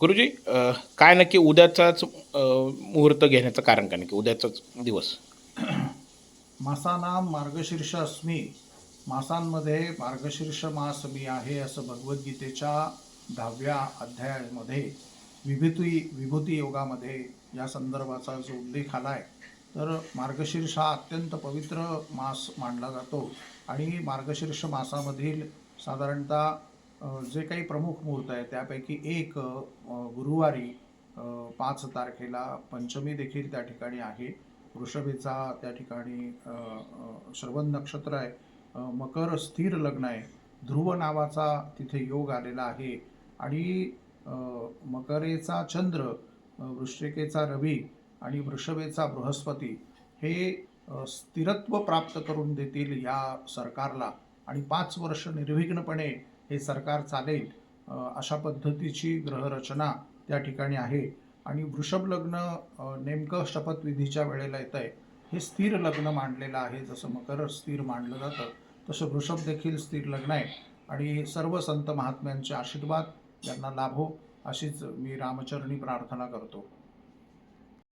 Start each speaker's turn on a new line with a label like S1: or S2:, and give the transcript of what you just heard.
S1: गुरुजी काय नक्की उद्याचाच मुहूर्त घेण्याचं कारण काय नक्की? उद्याचाच दिवस.
S2: मासानाम मार्गशीर्ष अस्मी. मासांमध्ये मार्गशीर्ष मास मी आहे असं भगवद्गीतेच्या दहाव्या अध्यायामध्ये विभूती विभूती योगामध्ये या संदर्भाचा जो उल्लेख आला आहे तर मार्गशीर्ष हा अत्यंत पवित्र मास मानला जातो. आणि मार्गशीर्ष मासामधील साधारणतः जे काही प्रमुख मुहूर्त आहे त्यापैकी एक गुरुवारी पाच तारखेला पंचमी देखील त्या ठिकाणी आहे. वृषभेचा त्या ठिकाणी श्रवण नक्षत्र आहे. मकर स्थिर लग्न आहे. ध्रुव नावाचा तिथे योग आलेला आहे. आणि मकरेचा चंद्र वृश्चिकेचा रवी आणि वृषभेचा बृहस्पती हे स्थिरत्व प्राप्त करून देतील या सरकारला. आणि पाच वर्ष निर्विघ्नपणे हे सरकार चालेल अशा पद्धतीची ग्रहरचना त्या ठिकाणी आहे. आणि वृषभ लग्न नेमकं शपथविधीच्या वेळेला येतं आहे हे स्थिर लग्न मांडलेलं आहे. जसं मकर स्थिर मांडलं जातं तसं वृषभ देखील स्थिर लग्न आहे. आणि सर्व संत महात्म्यांचे आशीर्वाद यांना लाभो अशीच मी रामचरणी प्रार्थना करतो.